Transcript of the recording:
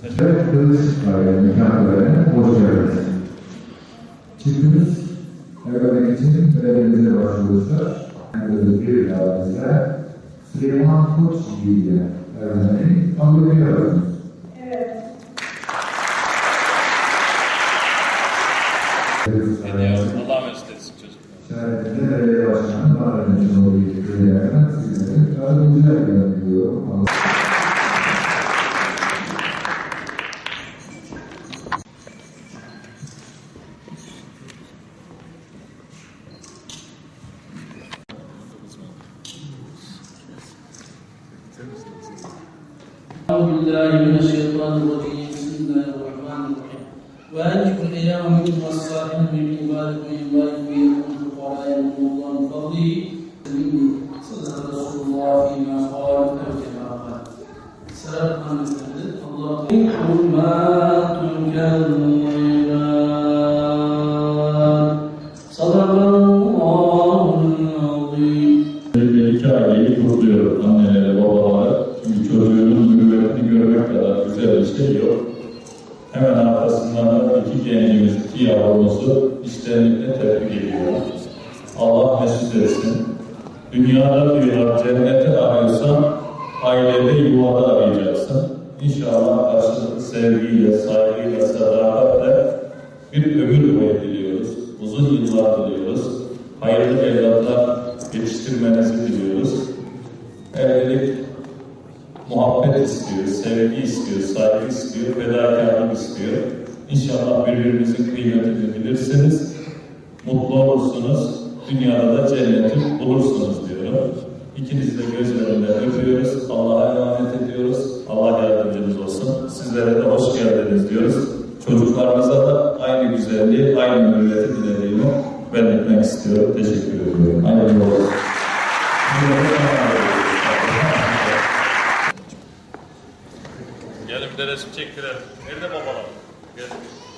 Kılıç var yani nikah töreni. Hoş geldiniz. Çiftimiz evlenmek için görevimize başvurmuşlar. Burada bir davetizde Süleyman Koç ile evlenmeyi anlatıyoruz. Evet. Allah mesut etsin çocuk. Şerefinde belediye başkanı var önce olduğu gibi görevlerden sizlerin yardımcılar yönetiyorum. أعوذ بالله من الشيطان الرجيم بسم الله الرحمن الرحيم وأنجح الأيام منكم والصالحين من عبادكم وإمائكم يكون فقراء يغنيهم الله من فضله صدق رسول الله فيما قال أو كما قال سلام على المسلمين الله حرمات كالظلال صدق الله العظيم Öncelikle iki aileyi iki yavrumuzu içtenlikle tebrik ediyorum. Allah mesut etsin. Dünyada diyorlar cenneti arıyorsan ailede yuvada arayacaksın. İnşallah karşılıklı sevgiyle, saygıyla, sadakatle bir ömür boyu diliyoruz. Uzun yıllar diliyoruz. Hayırlı evlatlar yetiştirmenizi diliyoruz. Evlilik muhabbet istiyor, sevgi istiyor, saygı istiyor, fedakarlık istiyor. İnşallah birbirinizin kıymetini bilirsiniz, mutlu olursunuz, dünyada da cenneti bulursunuz diyorum. İkinizi de gözlerinden öpüyoruz, Allah'a emanet ediyoruz. Allah yardımcınız olsun. Sizlere de hoş geldiniz diyoruz. Çocuklarınıza da aynı güzelliği, aynı mürüvveti dilediğimi ben etmek istiyorum. Teşekkür ediyorum. Aynı yolda. Gelin bir de resim çektirelim. Nerede babalar? Good.